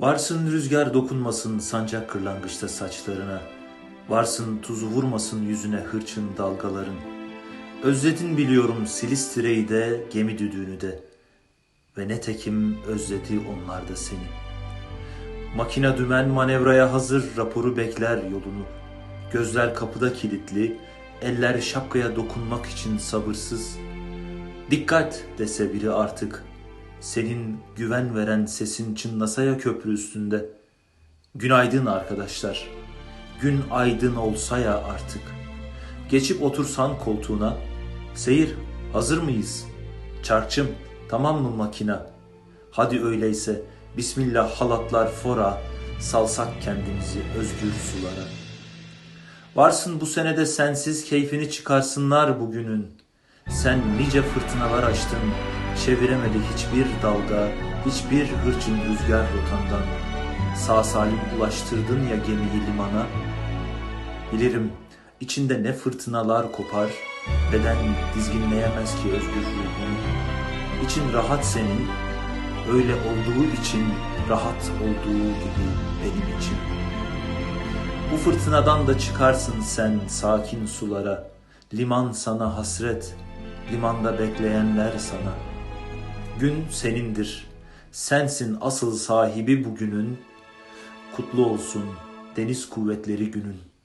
Varsın rüzgar dokunmasın sancak kırlangıçta saçlarına. Varsın tuzu vurmasın yüzüne hırçın dalgaların. Özledin biliyorum Silistre'yi de gemi düdüğünü de. Ve ne tekim özledi onlar da seni. Makina dümen manevraya hazır raporu bekler yolunu. Gözler kapıda kilitli, eller şapkaya dokunmak için sabırsız. Dikkat dese biri artık. Senin güven veren sesin çınlasa ya köprü üstünde. Günaydın arkadaşlar. Gün aydın olsa ya artık. Geçip otursan koltuğuna. Seyir, hazır mıyız? Çarkçım, tamam mı makina? Hadi öyleyse Bismillah halatlar fora, salsak kendimizi özgür sulara. Varsın bu senede sensiz keyfini çıkarsınlar bugünün. Sen nice fırtınalar açtın, çeviremedi hiçbir dalga, hiçbir hırçın rüzgar rotandan. Sağ salim ulaştırdın ya gemiyi limana. Bilirim içinde ne fırtınalar kopar, beden dizginleyemez ki özgür ruhunu. İçin rahat senin, öyle olduğu için rahat olduğu gibi benim için. Bu fırtınadan da çıkarsın sen sakin sulara. Liman sana hasret, limanda bekleyenler sana. Gün senindir, sensin asıl sahibi bugünün. Kutlu olsun deniz kuvvetleri günün.